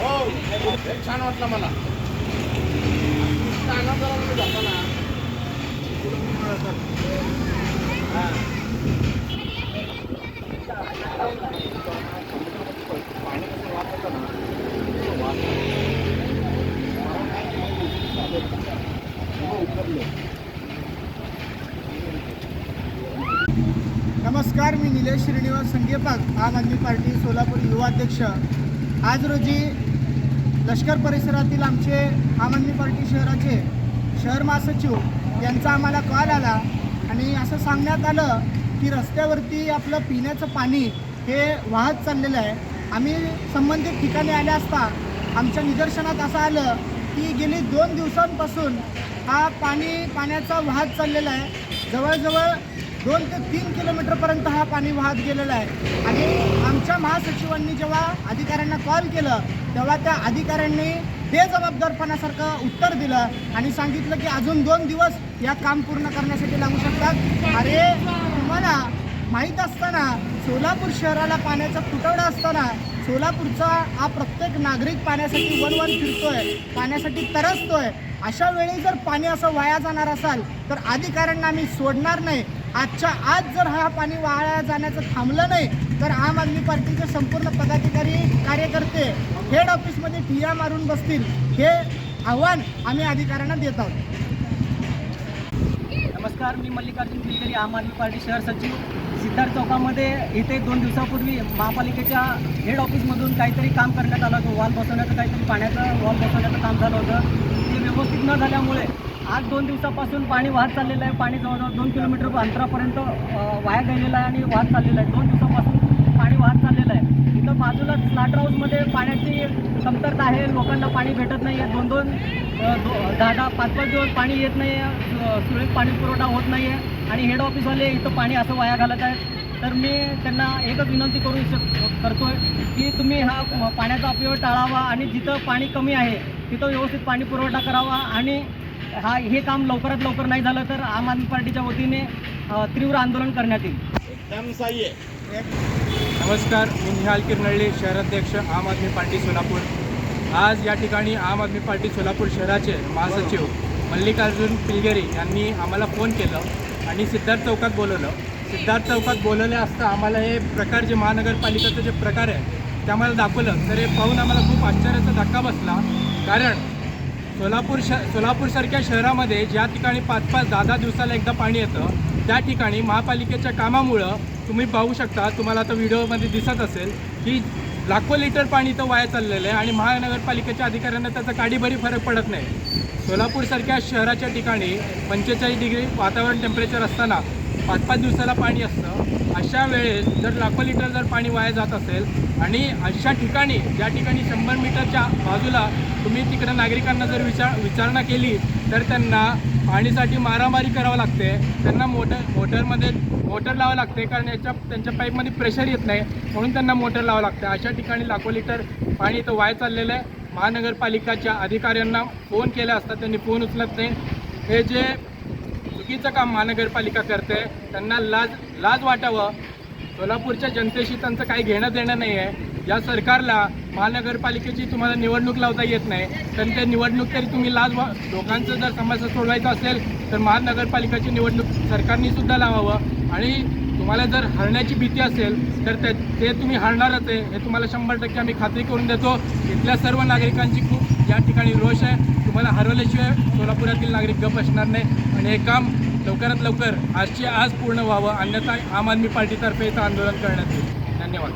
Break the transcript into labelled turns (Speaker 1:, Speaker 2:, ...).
Speaker 1: हो एक छान वाटलं मला इतका आनंद झाला म्हणजे जाताना हा. पाणी कसं वाहत होतं ना, तसं वाहत होतं. तेव्हा उतरलो.
Speaker 2: नमस्कार मी निलेश श्रीनिवास संगेपाक आम आदमी पार्टी सोलापूर युवा अध्यक्ष. आज रोजी लष्कर परिसरातील आमचे आम आदमी पार्टी शहराचे शहर महासचिव यांचा आम्हाला कॉल आला आणि असं सांगण्यात आलं की रस्त्यावरती आपलं पिण्याचं पाणी हे वाहत चाललेलं आहे. आम्ही संबंधित ठिकाणी आले असता आमच्या निदर्शनात असं आलं की गेली दोन दिवसांपासून हा पाणी पाण्याचा वाहत चाललेला आहे. जवळजवळ दोन ते तीन किलोमीटरपर्यंत हा पाणी वाहत गेलेला आहे. आणि आमच्या महासचिवांनी जेव्हा अधिकाऱ्यांना कॉल केलं तेव्हा त्या अधिकाऱ्यांनी बेजबाबदारपणासारखं उत्तर दिलं आणि सांगितलं की अजून दोन दिवस या काम पूर्ण करण्यासाठी लागू शकतात. अरे तुम्हाला माहीत असताना सोलापूर शहराला पाण्याचा तुटवडा असताना सोलापूरचा हा प्रत्येक नागरिक पाण्यासाठी वन वन फिरतोय पाण्यासाठी तरसतोय. अशा वेळी जर पाणी असं वाया जाणार असाल तर अधिकाऱ्यांना आम्ही सोडणार नाही. आजच्या आज जर हा पाणी वाया जाण्याचं थांबलं नाही तर आम आदमी पार्टीचे संपूर्ण पदाधिकारी कार्यकर्ते हेड ऑफिसमध्ये ठिया मारून बसतील. हे आव्हान आम्ही अधिकाऱ्यांना देत आहोत.
Speaker 3: नमस्कार मी मल्लिकार्जुन पिलकरी आम आदमी पार्टी शहर सचिव. सिद्धार्थ चौकामध्ये इथे दोन दिवसापूर्वी महापालिकेच्या हेड ऑफिसमधून काहीतरी काम करण्यात आलं होतं. वॉल बसवण्याचं काहीतरी पाण्याचं वॉल बसवण्याचं काम झालं होतं. ते व्यवस्थित न झाल्यामुळे आज दोन दिवसापासून पाणी वाहत चाललेलं आहे. पाणी जवळजवळ दोन किलोमीटर अंतरापर्यंत वाया गेलेलं आहे आणि वाहत चाललेलं आहे. दोन दिवसापासून पाणी वाहत चाललेलं आहे. इथं बाजूला स्लाट हाऊसमध्ये पाण्याची कमतरता आहे. लोकांना पाणी भेटत नाही आहे दोन दोन दो- दहा दहा पाच पाच दिवस पाणी येत नाही आहे सुरळीत पाणी पुरवठा होत नाही आहे आणि हेड ऑफिसवाले इथं पाणी असं वाया घालत आहेत. तर मी त्यांना एकच विनंती करू इच्छित आहे की तुम्ही हा पाण्याचा अपव्यय टाळावा आणि जिथं पाणी कमी आहे तिथं व्यवस्थित पाणी पुरवठा करावा आणि हा हे काम लवकरात लवकर नाही झालं तर आम आदमी पार्टीच्या वतीने तीव्र आंदोलन करण्यात येईल.
Speaker 1: एकदम सही आहे.
Speaker 4: नमस्कार मी निहाल किरनळ्ळे शहराध्यक्ष आम आदमी पार्टी सोलापूर. आज या ठिकाणी आम आदमी पार्टी सोलापूर शहराचे महासचिव मल्लिकार्जुन पिलगेरी यांनी आम्हाला फोन केलं आणि सिद्धार्थ चौकात बोलवलं. सिद्धार्थ चौकात बोलवले असता आम्हाला हे प्रकार जे महानगरपालिकेचं जे प्रकार आहे ते आम्हाला दाखवलं. तर हे पाहून आम्हाला खूप आश्चर्याचा धक्का बसला. कारण सोलापूर श सोलापूरसारख्या शहरामध्ये ज्या ठिकाणी पाच पाच दहा दहा दिवसाला एकदा पाणी येतं त्या ठिकाणी महापालिकेच्या कामामुळं तुम्ही पाहू शकता तुम्हाला आता व्हिडिओमध्ये दिसत असेल की लाखो लिटर पाणी इथं वाया चाललेलं आहे आणि महानगरपालिकेच्या अधिकाऱ्यांना त्याचा काडीभरी फरक पडत नाही. सोलापूरसारख्या शहराच्या ठिकाणी पंचेचाळीस डिग्री वातावरण टेम्परेचर असताना पाच पाच दिवसाला पाणी असतं. अशा वेळेस जर लाखो लिटर जर पाणी वाया जात असेल आणि अशा ठिकाणी ज्या ठिकाणी शंभर मीटरच्या बाजूला तुम्ही तिकडे नागरिकांना जर विचार विचारणा केली तर त्यांना पाणीसाठी मारामारी करावं लागते. त्यांना मोटर मोटरमध्ये मोटर लावावं लागते कारण याच्या त्यांच्या पाईपमध्ये प्रेशर येत नाही म्हणून त्यांना मोटर लावावं लागते. अशा ठिकाणी लाखो लिटर पाणी इथं वाया चाललेलं आहे. महानगरपालिकाच्या अधिकाऱ्यांना फोन केला असता त्यांनी फोन उचलत नाही. हे जे चुकीचं काम महानगरपालिका करते. त्यांना लाज लाज वाटावं. सोलापूरच्या जनतेशी त्यांचं काही घेणं देणं नाही आहे या सरकारला महानगरपालिकेची तुम्हाला निवडणूक लावता येत नाही. तर ते निवडणूक तरी तुम्ही लाज वा लोकांचं जर समस्या सोडवायचं असेल तर महानगरपालिकाची निवडणूक सरकारने सुद्धा लावावं. आणि तुम्हाला जर हरण्याची भीती असेल तर ते ते तुम्ही हरणारच आहे. हे तुम्हाला शंभर टक्के आम्ही खात्री करून देतो. इथल्या सर्व नागरिकांची या ठिकाणी रोष आहे तुम्हाला हरवल्याशिवाय सोलापुरातील नागरिक गप असणार नाही. आणि हे काम लवकरात लवकर आजची आज पूर्ण व्हावं अन्यथा आम आदमी पार्टीतर्फे इथं आंदोलन करण्यात येईल. धन्यवाद.